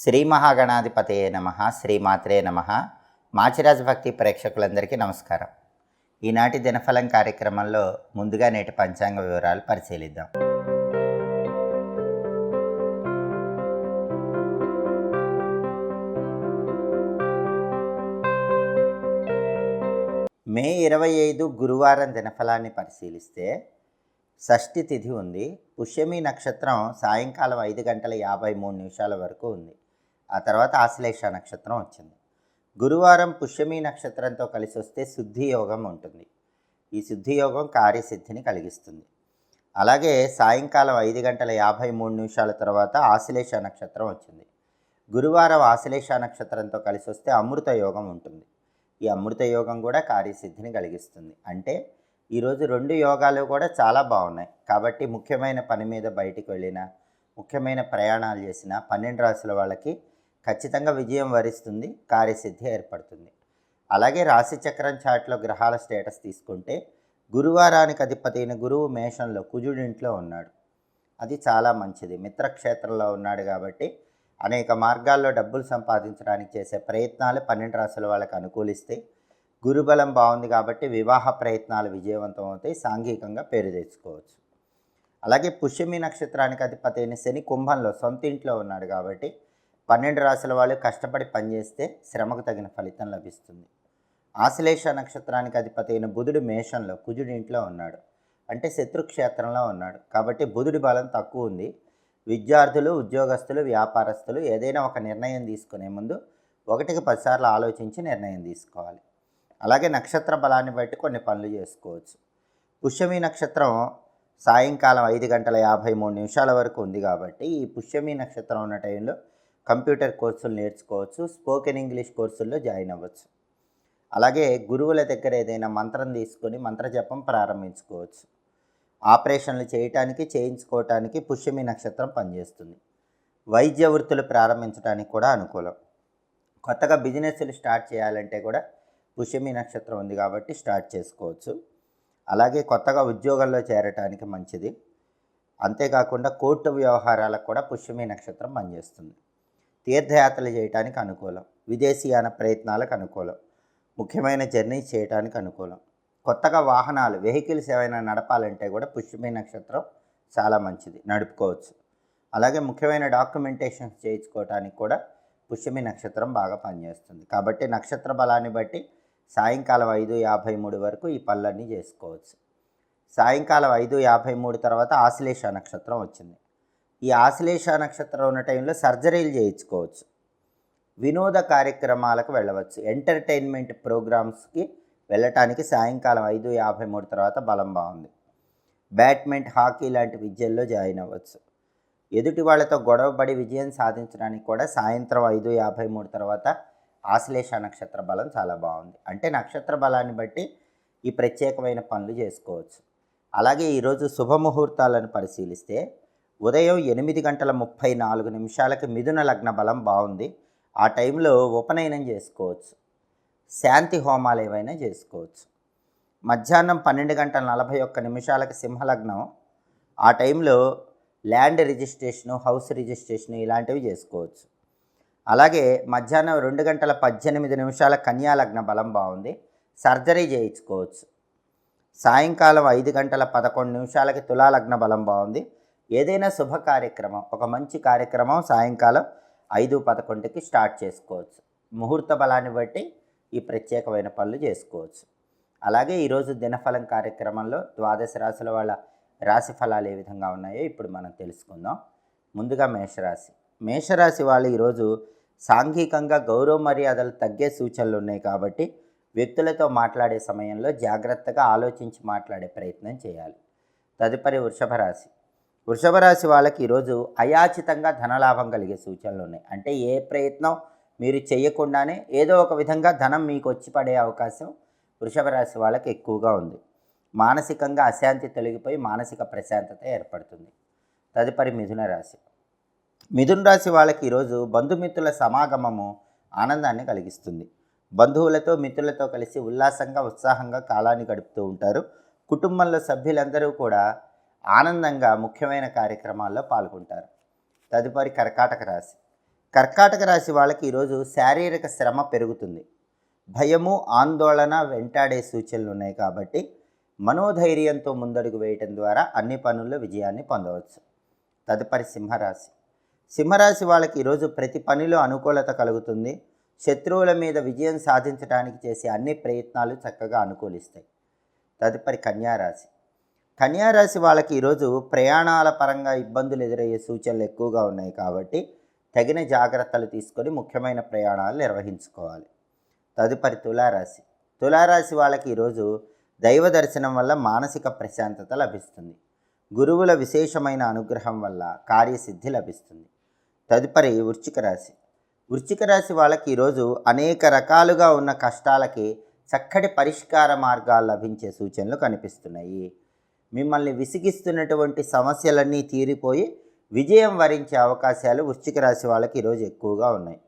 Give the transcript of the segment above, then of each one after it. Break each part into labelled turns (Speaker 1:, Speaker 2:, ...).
Speaker 1: శ్రీ మహాగణాధిపతయే నమ శ్రీమాత్రే నమ. మాచిరాజ భక్తి ప్రేక్షకులందరికీ నమస్కారం. ఈనాటి దినఫలం కార్యక్రమంలో ముందుగా నేటి పంచాంగ వివరాలు పరిశీలిద్దాం. మే ఇరవై ఐదు గురువారం దినఫలాన్ని పరిశీలిస్తే షష్ఠి తిథి ఉంది. పుష్యమి నక్షత్రం సాయంకాలం ఐదు గంటల యాభై మూడు నిమిషాల వరకు ఉంది. ఆ తర్వాత ఆశ్లేష నక్షత్రం వచ్చింది. గురువారం పుష్యమి నక్షత్రంతో కలిసి వస్తే శుద్ధి యోగం ఉంటుంది. ఈ శుద్ధి యోగం కార్యసిద్ధిని కలిగిస్తుంది. అలాగే సాయంకాలం ఐదు గంటల యాభై మూడు నిమిషాల తర్వాత ఆశ్లేష నక్షత్రం వచ్చింది. గురువారం ఆశ్లేష నక్షత్రంతో కలిసి వస్తే అమృత యోగం ఉంటుంది. ఈ అమృత యోగం కూడా కార్యసిద్ధిని కలిగిస్తుంది. అంటే ఈరోజు రెండు యోగాలు కూడా చాలా బాగున్నాయి. కాబట్టి ముఖ్యమైన పని మీద బయటికి వెళ్ళిన ముఖ్యమైన ప్రయాణాలు చేసిన పన్నెండు రాసుల వాళ్ళకి ఖచ్చితంగా విజయం వరిస్తుంది కార్యసిద్ధి ఏర్పడుతుంది. అలాగే రాశిచక్రం చాట్లో గ్రహాల స్టేటస్ తీసుకుంటే గురువారానికి అధిపతి అయిన గురువు మేషంలో కుజుడింట్లో ఉన్నాడు. అది చాలా మంచిది. మిత్రక్షేత్రంలో ఉన్నాడు కాబట్టి అనేక మార్గాల్లో డబ్బులు సంపాదించడానికి చేసే ప్రయత్నాలు పన్నెండు రాసుల వాళ్ళకి అనుకూలిస్తాయి గురుబలం బాగుంది కాబట్టి వివాహ ప్రయత్నాలు విజయవంతం అవుతాయి సాంఘికంగా పేరు తెచ్చుకోవచ్చు. అలాగే పుష్యమి నక్షత్రానికి అధిపతి అయిన శని కుంభంలో సొంత ఇంట్లో ఉన్నాడు కాబట్టి పన్నెండు రాశుల వాళ్ళు కష్టపడి పనిచేస్తే శ్రమకు తగిన ఫలితం లభిస్తుంది. ఆశ్లేష నక్షత్రానికి అధిపతి అయిన బుధుడు మేషంలో కుజుడి ఇంట్లో ఉన్నాడు. అంటే శత్రుక్షేత్రంలో ఉన్నాడు. కాబట్టి బుధుడి బలం తక్కువ ఉంది. విద్యార్థులు ఉద్యోగస్తులు వ్యాపారస్తులు ఏదైనా ఒక నిర్ణయం తీసుకునే ముందు ఒకటికి పదిసార్లు ఆలోచించి నిర్ణయం తీసుకోవాలి. అలాగే నక్షత్ర బలాన్ని బట్టి కొన్ని పనులు చేసుకోవచ్చు. పుష్యమి నక్షత్రం సాయంకాలం ఐదు గంటల యాభై మూడు నిమిషాల వరకు ఉంది కాబట్టి ఈ పుష్యమి నక్షత్రం ఉన్న టైంలో కంప్యూటర్ కోర్సులు నేర్చుకోవచ్చు స్పోకెన్ ఇంగ్లీష్ కోర్సుల్లో జాయిన్ అవ్వచ్చు. అలాగే గురువుల దగ్గర ఏదైనా మంత్రం తీసుకొని మంత్రజపం ప్రారంభించుకోవచ్చు. ఆపరేషన్లు చేయటానికి చేయించుకోవటానికి పుష్యమి నక్షత్రం పనిచేస్తుంది. వైద్య వృత్తులు ప్రారంభించడానికి కూడా అనుకూలం. కొత్తగా బిజినెస్లు స్టార్ట్ చేయాలంటే కూడా పుష్యమి నక్షత్రం ఉంది కాబట్టి స్టార్ట్ చేసుకోవచ్చు. అలాగే కొత్తగా ఉద్యోగంలో చేరటానికి మంచిది. అంతేకాకుండా కోర్టు వ్యవహారాలకు కూడా పుష్యమి నక్షత్రం పనిచేస్తుంది. తీర్థయాత్రలు చేయడానికి అనుకూలం. విదేశీయాన ప్రయత్నాలకు అనుకూలం. ముఖ్యమైన జర్నీ చేయడానికి అనుకూలం. కొత్తగా వాహనాలు వెహికల్స్ ఏమైనా నడపాలంటే కూడా పుష్యమి నక్షత్రం చాలా మంచిది. నడుపుకోవచ్చు. అలాగే ముఖ్యమైన డాక్యుమెంటేషన్స్ చేయించుకోవడానికి కూడా పుష్యమి నక్షత్రం బాగా పనిచేస్తుంది. కాబట్టి నక్షత్ర బలాన్ని బట్టి సాయంకాలం ఐదు యాభై మూడు వరకు ఈ పనులన్నీ చేసుకోవచ్చు. సాయంకాలం ఐదు యాభై మూడు తర్వాత ఆశ్లేష నక్షత్రం వచ్చింది. ఈ ఆశ్లేష నక్షత్రం ఉన్న టైంలో సర్జరీలు చేయించుకోవచ్చు. వినోద కార్యక్రమాలకు వెళ్ళవచ్చు. ఎంటర్టైన్మెంట్ ప్రోగ్రామ్స్కి వెళ్ళటానికి సాయంకాలం ఐదు యాభై మూడు తర్వాత బలం బాగుంది. బ్యాడ్మింట్ హాకీ లాంటి విద్యల్లో జాయిన్ అవ్వచ్చు. ఎదుటి వాళ్ళతో గొడవపడి విజయం సాధించడానికి కూడా సాయంత్రం ఐదు యాభై మూడు తర్వాత ఆశ్లేష నక్షత్ర బలం చాలా బాగుంది. అంటే నక్షత్ర బలాన్ని బట్టి ఈ ప్రత్యేకమైన పనులు చేసుకోవచ్చు. అలాగే ఈరోజు శుభముహూర్తాలను పరిశీలిస్తే ఉదయం ఎనిమిది గంటల ముప్పై నాలుగు నిమిషాలకి మిథున లగ్న బలం బాగుంది. ఆ టైంలో ఉపనయనం చేసుకోవచ్చు. శాంతి హోమాలు ఏవైనా చేసుకోవచ్చు. మధ్యాహ్నం పన్నెండు గంటల నలభై ఒక్క నిమిషాలకి సింహలగ్నం. ఆ టైంలో ల్యాండ్ రిజిస్ట్రేషను హౌస్ రిజిస్ట్రేషన్ ఇలాంటివి చేసుకోవచ్చు. అలాగే మధ్యాహ్నం రెండు గంటల పద్దెనిమిది నిమిషాల కన్యాలగ్న బలం బాగుంది. సర్జరీ చేయించుకోవచ్చు. సాయంకాలం ఐదు గంటల పదకొండు నిమిషాలకి తులాలగ్న బలం బాగుంది. ఏదైనా శుభ కార్యక్రమం ఒక మంచి కార్యక్రమం సాయంకాలం ఐదు పదకొండుకి స్టార్ట్ చేసుకోవచ్చు. ముహూర్త బలాన్ని బట్టి ఈ ప్రత్యేకమైన పనులు చేసుకోవచ్చు. అలాగే ఈరోజు దినఫలం కార్యక్రమంలో ద్వాదశ రాశుల వాళ్ళ రాశి ఫలాలు ఏ విధంగా ఉన్నాయో ఇప్పుడు మనం తెలుసుకుందాం. ముందుగా మేషరాశి. మేషరాశి వాళ్ళు ఈరోజు సాంఘికంగా గౌరవ మర్యాదలు తగ్గే సూచనలు ఉన్నాయి కాబట్టి వ్యక్తులతో మాట్లాడే సమయంలో జాగ్రత్తగా ఆలోచించి మాట్లాడే ప్రయత్నం చేయాలి. తదుపరి వృషభ రాశి. వృషభ రాశి వాళ్ళకి ఈరోజు అయాచితంగా ధనలాభం కలిగే సూచనలు ఉన్నాయి. అంటే ఏ ప్రయత్నం మీరు చేయకుండానే ఏదో ఒక విధంగా ధనం మీకు వచ్చి పడే అవకాశం వృషభ రాశి వాళ్ళకి ఎక్కువగా ఉంది. మానసికంగా అశాంతి తొలగిపోయి మానసిక ప్రశాంతత ఏర్పడుతుంది. తదుపరి మిథున రాశి. మిథున రాశి వాళ్ళకి ఈరోజు బంధుమిత్రుల సమాగమము ఆనందాన్ని కలిగిస్తుంది. బంధువులతో మిత్రులతో కలిసి ఉల్లాసంగా ఉత్సాహంగా కాలాన్ని గడుపుతూ ఉంటారు. కుటుంబంలో సభ్యులందరూ కూడా ఆనందంగా ముఖ్యమైన కార్యక్రమాల్లో పాల్గొంటారు. తదుపరి కర్కాటక రాశి. కర్కాటక రాశి వాళ్ళకి ఈరోజు శారీరక శ్రమ పెరుగుతుంది. భయము ఆందోళన వెంటాడే సూచనలు ఉన్నాయి కాబట్టి మనోధైర్యంతో ముందడుగు వేయటం ద్వారా అన్ని పనుల్లో విజయాన్ని పొందవచ్చు. తదుపరి సింహరాశి. సింహరాశి వాళ్ళకి ఈరోజు ప్రతి పనిలో అనుకూలత కలుగుతుంది. శత్రువుల మీద విజయం సాధించడానికి చేసే అన్ని ప్రయత్నాలు చక్కగా అనుకూలిస్తాయి. తదుపరి కన్యారాశి. కన్యారాశి వాళ్ళకి ఈరోజు ప్రయాణాల పరంగా ఇబ్బందులు ఎదురయ్యే సూచనలు ఎక్కువగా ఉన్నాయి కాబట్టి తగిన జాగ్రత్తలు తీసుకొని ముఖ్యమైన ప్రయాణాలు నిర్వహించుకోవాలి. తదుపరి తులారాశి. తులారాశి వాళ్ళకి ఈరోజు దైవ దర్శనం వల్ల మానసిక ప్రశాంతత లభిస్తుంది. గురువుల విశేషమైన అనుగ్రహం వల్ల కార్యసిద్ధి లభిస్తుంది. తదుపరి వృశ్చిక రాశి. వృశ్చిక రాశి వాళ్ళకి ఈరోజు అనేక రకాలుగా ఉన్న కష్టాలకి చక్కటి పరిష్కార మార్గాలు లభించే సూచనలు కనిపిస్తున్నాయి. మిమ్మల్ని విసిగిస్తున్నటువంటి సమస్యలన్నీ తీరిపోయి విజయం వరించే అవకాశాలు వృశ్చిక రాశి వాళ్ళకి ఈరోజు ఎక్కువగా ఉన్నాయి.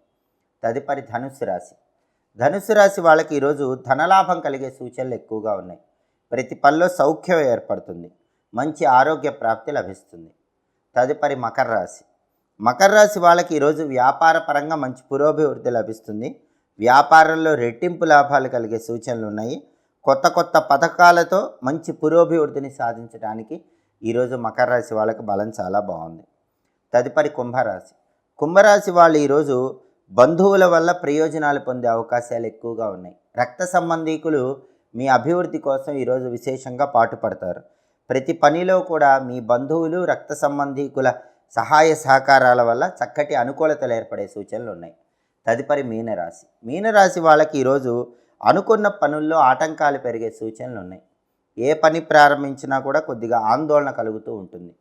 Speaker 1: తదుపరి ధనుస్సు రాశి. ధనుసు రాశి వాళ్ళకి ఈరోజు ధనలాభం కలిగే సూచనలు ఎక్కువగా ఉన్నాయి. ప్రతి పనిలో సౌఖ్యం ఏర్పడుతుంది. మంచి ఆరోగ్య ప్రాప్తి లభిస్తుంది. తదుపరి మకర రాశి. మకర రాశి వాళ్ళకి ఈరోజు వ్యాపార పరంగా మంచి పురోభివృద్ధి లభిస్తుంది. వ్యాపారంలో రెట్టింపు లాభాలు కలిగే సూచనలు ఉన్నాయి. కొత్త కొత్త పథకాలతో మంచి పురోభివృద్ధిని సాధించడానికి ఈరోజు మకర రాశి వాళ్ళకి బలం చాలా బాగుంది. తదుపరి కుంభరాశి. కుంభరాశి వాళ్ళు ఈరోజు బంధువుల వల్ల ప్రయోజనాలు పొందే అవకాశాలు ఎక్కువగా ఉన్నాయి. రక్త సంబంధీకులు మీ అభివృద్ధి కోసం ఈరోజు విశేషంగా పాటుపడతారు. ప్రతి పనిలో కూడా మీ బంధువులు రక్త సంబంధీకుల సహాయ సహకారాల వల్ల చక్కటి అనుకూలతలు ఏర్పడే సూచనలు ఉన్నాయి. తదుపరి మీనరాశి. మీనరాశి వాళ్ళకి ఈరోజు అనుకున్న పనుల్లో ఆటంకాలు పెరిగే సూచనలు ఉన్నాయి ఏ పని ప్రారంభించినా కూడా కొద్దిగా ఆందోళన కలుగుతూ ఉంటుంది.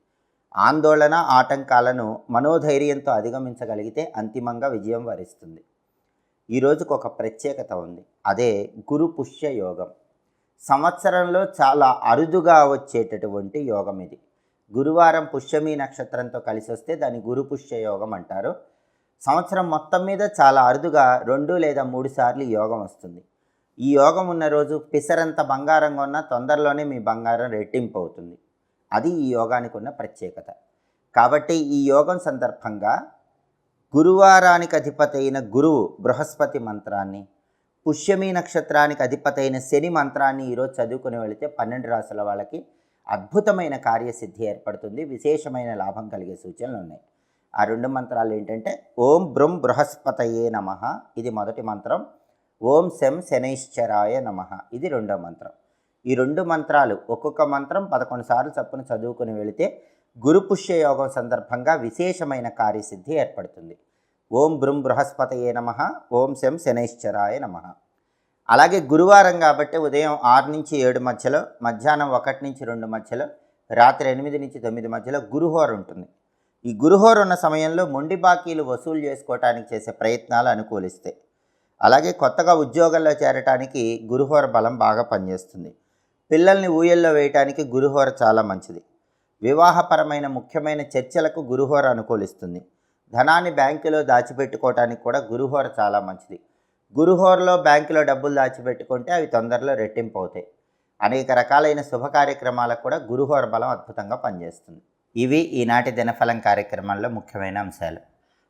Speaker 1: ఆందోళన ఆటంకాలను మనోధైర్యంతో అధిగమించగలిగితే అంతిమంగా విజయం వరిస్తుంది. ఈ రోజుకు ఒక ప్రత్యేకత ఉంది. అదే గురు పుష్య యోగం. సంవత్సరంలో చాలా అరుదుగా వచ్చేటటువంటి యోగం ఇది. గురువారం పుష్యమి నక్షత్రంతో కలిసి వస్తే దాన్ని గురు పుష్య యోగం అంటారు. సంవత్సరం మొత్తం మీద చాలా అరుదుగా రెండు లేదా మూడు సార్లు యోగం వస్తుంది. ఈ యోగం ఉన్న రోజు పిసరంత బంగారంగా ఉన్న తొందరలోనే మీ బంగారం రెట్టింపు అవుతుంది. అది ఈ యోగానికి ఉన్న ప్రత్యేకత. కాబట్టి ఈ యోగం సందర్భంగా గురువారానికి అధిపతి అయిన గురువు బృహస్పతి మంత్రాన్ని పుష్యమి నక్షత్రానికి అధిపతి అయిన శని మంత్రాన్ని ఈరోజు చదువుకుని వెళితే పన్నెండు రాసుల వాళ్ళకి అద్భుతమైన కార్యసిద్ధి ఏర్పడుతుంది. విశేషమైన లాభం కలిగే సూచనలు ఉన్నాయి. ఆ రెండు మంత్రాలు ఏంటంటే ఓం బ్రుం బృహస్పతయే నమ. ఇది మొదటి మంత్రం. ఓం శం శనైశ్చరాయ నమ. ఇది రెండో మంత్రం. ఈ రెండు మంత్రాలు ఒక్కొక్క మంత్రం పదకొండు సార్లు చప్పున చదువుకుని వెళితే గురు పుష్య యోగం సందర్భంగా విశేషమైన కార్యసిద్ధి ఏర్పడుతుంది. ఓం బృం బృహస్పతయే నమ. ఓం శం శనైశ్చరాయ నమ. అలాగే గురువారం కాబట్టి ఉదయం ఆరు నుంచి ఏడు మధ్యలో మధ్యాహ్నం ఒకటి నుంచి రెండు మధ్యలో రాత్రి ఎనిమిది నుంచి తొమ్మిది మధ్యలో గురుహోర ఉంటుంది. ఈ గురుహోర ఉన్న సమయంలో మొండి బాకీలు వసూలు చేసుకోవటానికి చేసే ప్రయత్నాలు అనుకూలిస్తాయి. అలాగే కొత్తగా ఉద్యోగంలో చేరటానికి గురుహోర బలం బాగా పనిచేస్తుంది. పిల్లల్ని ఊయల్లో వేయటానికి గురుహోర చాలా మంచిది. వివాహపరమైన ముఖ్యమైన చర్చలకు గురుహోర అనుకూలిస్తుంది. ధనాన్ని బ్యాంకులో దాచిపెట్టుకోవటానికి కూడా గురుహోర చాలా మంచిది. గురుహోరలో బ్యాంకులో డబ్బులు దాచిపెట్టుకుంటే అవి తొందరలో రెట్టింపు అవుతాయి. అనేక రకాలైన శుభ కార్యక్రమాలకు కూడా గురుహోర బలం అద్భుతంగా పనిచేస్తుంది. ఇవి ఈనాటి దినఫలం కార్యక్రమాల్లో ముఖ్యమైన అంశాలు.